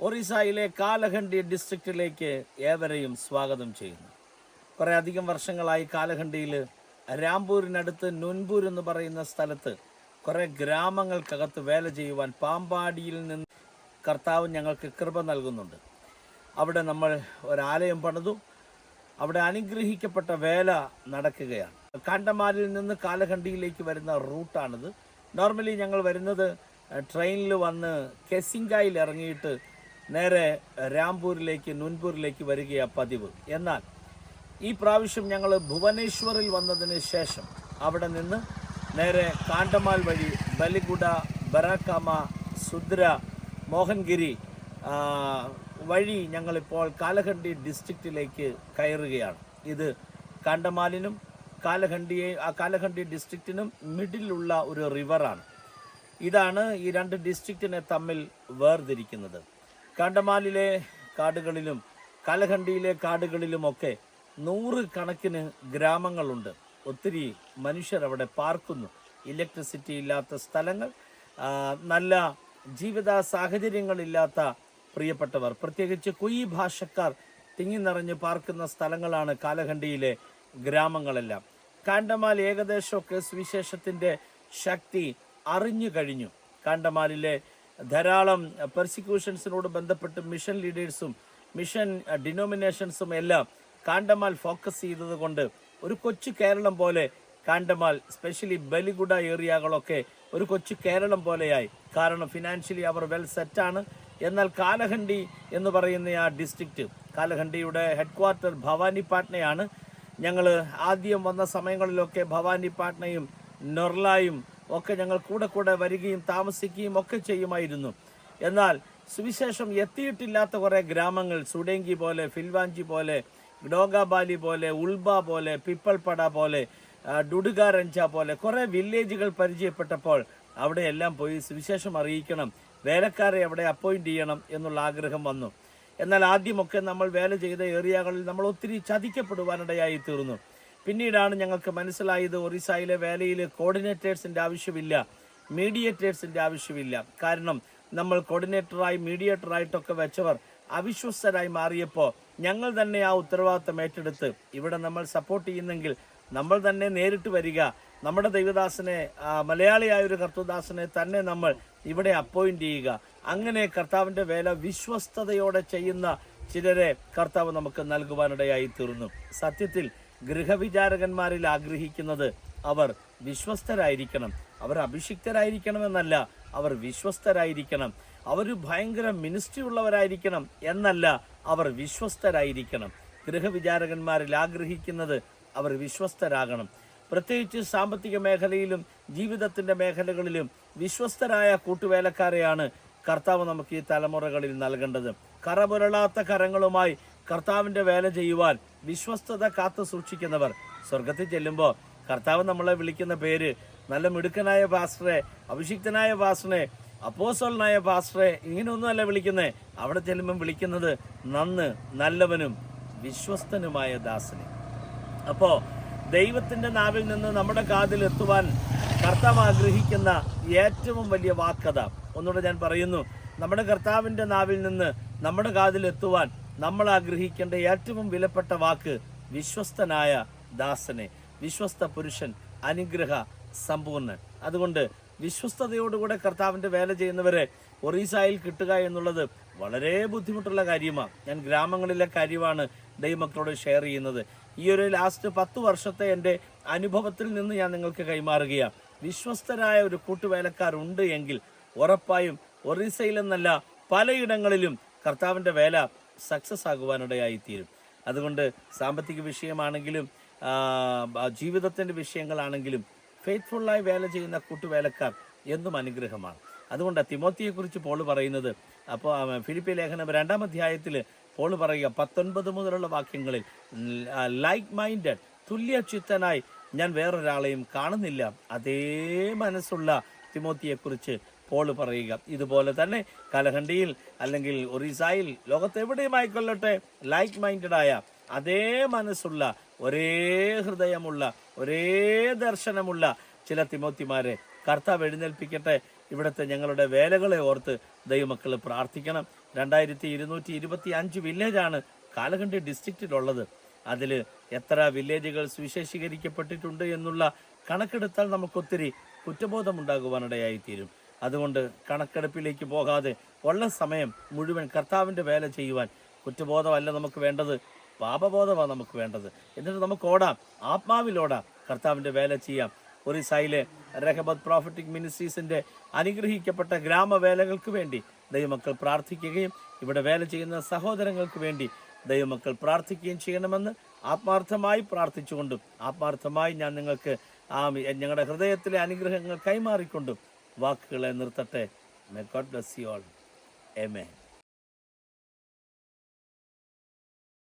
ഒറീസയിലെ കാലഹണ്ഡി ഡിസ്ട്രിക്റ്റിലേക്ക് ഏവരെയും സ്വാഗതം ചെയ്യുന്നു. കുറേ അധികം വർഷങ്ങളായി കാലഹണ്ടിയിൽ രാംപൂരിനടുത്ത് നുൻപൂർ എന്ന് പറയുന്ന സ്ഥലത്ത് കുറേ ഗ്രാമങ്ങൾക്കകത്ത് വേല ചെയ്യുവാൻ പാമ്പാടിയിൽ നിന്ന് കർത്താവ് ഞങ്ങൾക്ക് കൃപ നൽകുന്നുണ്ട്. അവിടെ നമ്മൾ ഒരാലയം പണിതു. അവിടെ അനുഗ്രഹിക്കപ്പെട്ട വേല നടക്കുകയാണ്. കാണ്ടമാലിൽ നിന്ന് കാലഹണ്ടിയിലേക്ക് വരുന്ന റൂട്ടാണിത്. നോർമലി ഞങ്ങൾ വരുന്നത് ട്രെയിനിൽ വന്ന് കെസിങ്കായിൽ ഇറങ്ങിയിട്ട് നേരെ രാംപൂരിലേക്ക് നുൻപൂരിലേക്ക് വരികയാണ് പതിവ്. എന്നാൽ ഈ പ്രാവശ്യം ഞങ്ങൾ ഭുവനേശ്വറിൽ വന്നതിന് ശേഷം അവിടെ നിന്ന് നേരെ കാണ്ടമാൽ വഴി ബലിഗുഡ ബറാക്കാമ സുദ്ര മോഹൻഗിരി വഴി ഞങ്ങളിപ്പോൾ കാലഹണ്ടി ഡിസ്ട്രിക്റ്റിലേക്ക് കയറുകയാണ്. ഇത് കാണ്ടമാലിനും കാലഹണ്ടിയെ ആ കാലഹണ്ടി ഡിസ്ട്രിക്റ്റിനും മിഡിലുള്ള ഒരു റിവറാണ്. ഇതാണ് ഈ രണ്ട് ഡിസ്ട്രിക്റ്റിനെ തമ്മിൽ വേർതിരിക്കുന്നത്. കാണ്ടമാലിലെ കാടുകളിലും കാലഖണ്ഡിയിലെ കാടുകളിലുമൊക്കെ നൂറ് കണക്കിന് ഗ്രാമങ്ങളുണ്ട്. ഒത്തിരി മനുഷ്യർ അവിടെ പാർക്കുന്നു. ഇലക്ട്രിസിറ്റി ഇല്ലാത്ത സ്ഥലങ്ങൾ നല്ല ജീവിത സാഹചര്യങ്ങളില്ലാത്ത പ്രിയപ്പെട്ടവർ പ്രത്യേകിച്ച് കുയി ഭാഷക്കാർ തിങ്ങി നിറഞ്ഞ് പാർക്കുന്ന സ്ഥലങ്ങളാണ് കാലഖണ്ഡിയിലെ ഗ്രാമങ്ങളെല്ലാം. കാണ്ടമാൽ ഏകദേശമൊക്കെ സുവിശേഷത്തിന്റെ ശക്തി അറിഞ്ഞു കഴിഞ്ഞു. കാണ്ടമാലിലെ ധാരാളം പെർസിക്യൂഷൻസിനോട് ബന്ധപ്പെട്ട് മിഷൻ ലീഡേഴ്സും മിഷൻ ഡിനോമിനേഷൻസും എല്ലാം കാണ്ടമാൽ ഫോക്കസ് ചെയ്തത് കൊണ്ട് ഒരു കൊച്ചു കേരളം പോലെ കാണ്ടമാൽ സ്പെഷ്യലി ബലിഗുഡ ഏരിയകളൊക്കെ ഒരു കൊച്ചു കേരളം പോലെയായി. കാരണം ഫിനാൻഷ്യലി അവർ വെൽ സെറ്റാണ് എന്നാൽ കാലഹണ്ടി എന്ന് പറയുന്ന ആ ഡിസ്ട്രിക്റ്റ് കാലഹണ്ടിയുടെ ഹെഡ് ക്വാർട്ടർ ഭവാനി പാട്നയാണ്. ഞങ്ങൾ ആദ്യം വന്ന സമയങ്ങളിലൊക്കെ ഭവാനി പാട്നയും നൊർലായും ഒക്കെ ഞങ്ങൾ കൂടെ കൂടെ വരികയും താമസിക്കുകയും ഒക്കെ ചെയ്യുമായിരുന്നു. എന്നാൽ സുവിശേഷം എത്തിയിട്ടില്ലാത്ത കുറേ ഗ്രാമങ്ങൾ സുഡേങ്കി പോലെ ഫിൽവാഞ്ചി പോലെ ഡോഗാബാലി പോലെ ഉൾബ പോലെ പിപ്പൽപ്പട പോലെ ഡുഡുഗാരഞ്ച പോലെ കുറേ വില്ലേജുകൾ പരിചയപ്പെട്ടപ്പോൾ അവിടെയെല്ലാം പോയി സുവിശേഷം അറിയിക്കണം വേലക്കാരെ അവിടെ അപ്പോയിന്റ് ചെയ്യണം എന്നുള്ള ആഗ്രഹം വന്നു. എന്നാൽ ആദ്യമൊക്കെ നമ്മൾ വേല ചെയ്ത ഏരിയകളിൽ നമ്മൾ ഒത്തിരി ചതിക്കപ്പെടുവാനിടയായി തീർന്നു. പിന്നീടാണ് ഞങ്ങൾക്ക് മനസ്സിലായത് ഒറീസയിലെ വേലയിൽ കോർഡിനേറ്റേഴ്സിന്റെ ആവശ്യമില്ല മീഡിയേറ്റേഴ്സിന്റെ ആവശ്യമില്ല. കാരണം നമ്മൾ കോർഡിനേറ്ററായി മീഡിയേറ്ററായിട്ടൊക്കെ വെച്ചവർ അവിശ്വസ്തരായി മാറിയപ്പോൾ ഞങ്ങൾ തന്നെ ആ ഉത്തരവാദിത്തം ഏറ്റെടുത്ത് ഇവിടെ നമ്മൾ സപ്പോർട്ട് ചെയ്യുന്നെങ്കിൽ നമ്മൾ തന്നെ നേരിട്ട് വരിക. നമ്മുടെ ദൈവദാസനെ മലയാളിയായ ഒരു കർത്തദാസനെ തന്നെ നമ്മൾ ഇവിടെ അപ്പോയിന്റ് ചെയ്യുക. അങ്ങനെ കർത്താവിന്റെ വേല വിശ്വസ്തയോടെ ചെയ്യുന്ന ചിലരെ കർത്താവ് നമുക്ക് നൽകുവാനിടയായി തീർന്നു. സത്യത്തിൽ ഗൃഹവിചാരകന്മാരിൽ ആഗ്രഹിക്കുന്നത് അവർ വിശ്വസ്തരായിരിക്കണം. അവർ അഭിഷിക്തരായിരിക്കണം എന്നല്ല അവർ വിശ്വസ്തരായിരിക്കണം. അവർ ഭയങ്കര മിനിസ്ട്രി ഉള്ളവരായിരിക്കണം എന്നല്ല അവർ വിശ്വസ്തരായിരിക്കണം. ഗൃഹവിചാരകന്മാരിൽ ആഗ്രഹിക്കുന്നത് അവർ വിശ്വസ്തരാകണം. പ്രത്യേകിച്ച് സാമ്പത്തിക മേഖലയിലും ജീവിതത്തിന്റെ മേഖലകളിലും വിശ്വസ്തരായ കൂട്ടുവേലക്കാരെയാണ് കർത്താവ് നമുക്ക് ഈ തലമുറകളിൽ നൽകേണ്ടത്. കറപുരളാത്ത കരങ്ങളുമായി കർത്താവിന്റെ വേല ചെയ്യുവാൻ വിശ്വസ്തത കാത്തു സൂക്ഷിക്കുന്നവർ. സ്വർഗത്തിൽ ചെല്ലുമ്പോൾ കർത്താവ് നമ്മളെ വിളിക്കുന്ന പേര് നല്ല മിടുക്കനായ പാസ്റ്ററെ അഭിഷിക്തനായ പാസ്റ്ററെ അപ്പോസോളനായ പാസ്റ്ററെ ഇങ്ങനെയൊന്നുമല്ല വിളിക്കുന്നത് അവിടെ ചെല്ലുമ്പം വിളിക്കുന്നത് നന്ന് നല്ലവനും വിശ്വസ്തനുമായ ദാസനെ. അപ്പോൾ ദൈവത്തിന്റെ നാവിൽ നിന്ന് നമ്മുടെ കാതിൽ എത്തുവാൻ കർത്താവ് ആഗ്രഹിക്കുന്ന ഏറ്റവും വലിയ വാക്കത. ഒന്നുകൂടെ ഞാൻ പറയുന്നു നമ്മുടെ കർത്താവിന്റെ നാവിൽ നിന്ന് നമ്മുടെ കാതിൽ എത്തുവാൻ നമ്മൾ ആഗ്രഹിക്കേണ്ട ഏറ്റവും വിലപ്പെട്ട വാക്ക് വിശ്വസ്തനായ ദാസനെ. വിശ്വസ്ത പുരുഷൻ അനുഗ്രഹ സമ്പൂർണൻ. അതുകൊണ്ട് വിശ്വസ്തയോടുകൂടെ കർത്താവിന്റെ വേല ചെയ്യുന്നവരെ ഒറീസയിൽ കിട്ടുക എന്നുള്ളത് വളരെ ബുദ്ധിമുട്ടുള്ള കാര്യമാണ്. ഞാൻ ഗ്രാമങ്ങളിലെ കാര്യമാണ് ദൈവമക്കളോട് ഷെയർ ചെയ്യുന്നത്. ഈ ഒരു ലാസ്റ്റ് പത്ത് വർഷത്തെ എന്റെ അനുഭവത്തിൽ നിന്ന് ഞാൻ നിങ്ങൾക്ക് കൈമാറുകയാണ്. വിശ്വസ്തരായ ഒരു കൂട്ടുവേലക്കാരുണ്ട് എങ്കിൽ ഉറപ്പായും ഒറീസയിലെന്നല്ല പലയിടങ്ങളിലും കർത്താവിന്റെ വേല സക്സസ് ആകുവാനിടയായി തീരും അതുകൊണ്ട് സാമ്പത്തിക വിഷയമാണെങ്കിലും ജീവിതത്തിന്റെ വിഷയങ്ങളാണെങ്കിലും ഫെയ്ത്ത്ഫുള്ളായി വേല ചെയ്യുന്ന കൂട്ടുവേലക്കാർ എന്നും അനുഗ്രഹമാണ്. അതുകൊണ്ട് തിമോത്തിയെക്കുറിച്ച് പോൾ പറയുന്നത് അപ്പോൾ ഫിലിപ്പി ലേഖനം രണ്ടാം അധ്യായത്തിൽ പോൾ പറയുക പത്തൊൻപത് മുതലുള്ള വാക്യങ്ങളിൽ ലൈക്ക് മൈൻഡഡ് തുല്യചിത്തനായി ഞാൻ വേറൊരാളെയും കാണുന്നില്ല. അതേ മനസ്സുള്ള തിമോത്തിയെക്കുറിച്ച് പോൾ പറയുക. ഇതുപോലെ തന്നെ കലഹണ്ടിയിൽ അല്ലെങ്കിൽ ഒറീസായിൽ ലോകത്തെവിടെയുമായിക്കൊള്ളട്ടെ ലൈക്ക് മൈൻഡായ അതേ മനസ്സുള്ള ഒരേ ഹൃദയമുള്ള ഒരേ ദർശനമുള്ള ചില തിമോത്തിമാരെ കർത്താവ് എഴുന്നേൽപ്പിക്കട്ടെ. ഇവിടുത്തെ ഞങ്ങളുടെ വേലകളെ ഓർത്ത് ദൈവമക്കൾ പ്രാർത്ഥിക്കണം. രണ്ടായിരത്തി ഇരുന്നൂറ്റി ഇരുപത്തി അഞ്ച് വില്ലേജാണ് കാലഖണ്ഡി ഡിസ്ട്രിക്റ്റിലുള്ളത്. അതിൽ എത്ര വില്ലേജുകൾ സുവിശേഷീകരിക്കപ്പെട്ടിട്ടുണ്ട് എന്നുള്ള കണക്കെടുത്താൽ നമുക്കൊത്തിരി കുറ്റബോധമുണ്ടാകുവാനിടയായി തീരും അതുകൊണ്ട് കണക്കെടുപ്പിലേക്ക് പോകാതെ ഉള്ള സമയം മുഴുവൻ കർത്താവിന്റെ വേല ചെയ്യുവാൻ കുറ്റബോധമല്ല നമുക്ക് വേണ്ടത് പാപബോധമാണ് നമുക്ക് വേണ്ടത്. എന്നിട്ട് നമുക്ക് ഓടാം ആത്മാവിൽ ഓടാം കർത്താവിന്റെ വേല ചെയ്യാം. ഒറീസയിലെ രഹബത് പ്രോഫറ്റിക് മിനിസ്ട്രീസിന്റെ അനുഗ്രഹിക്കപ്പെട്ട ഗ്രാമവേലകൾക്ക് വേണ്ടി ദൈവമക്കൾ പ്രാർത്ഥിക്കുകയും ഇവിടെ വേല ചെയ്യുന്ന സഹോദരങ്ങൾക്ക് വേണ്ടി ദൈവമക്കൾ പ്രാർത്ഥിക്കുകയും ചെയ്യണമെന്ന് ആത്മാർത്ഥമായി പ്രാർത്ഥിച്ചുകൊണ്ടും ആത്മാർത്ഥമായി ഞാൻ നിങ്ങൾക്ക് ആ ഞങ്ങളുടെ ഹൃദയത്തിലെ അനുഗ്രഹങ്ങൾ കൈമാറിക്കൊണ്ടും വാക്കുകളെ നിർത്തട്ടെ. May God bless you all എമേ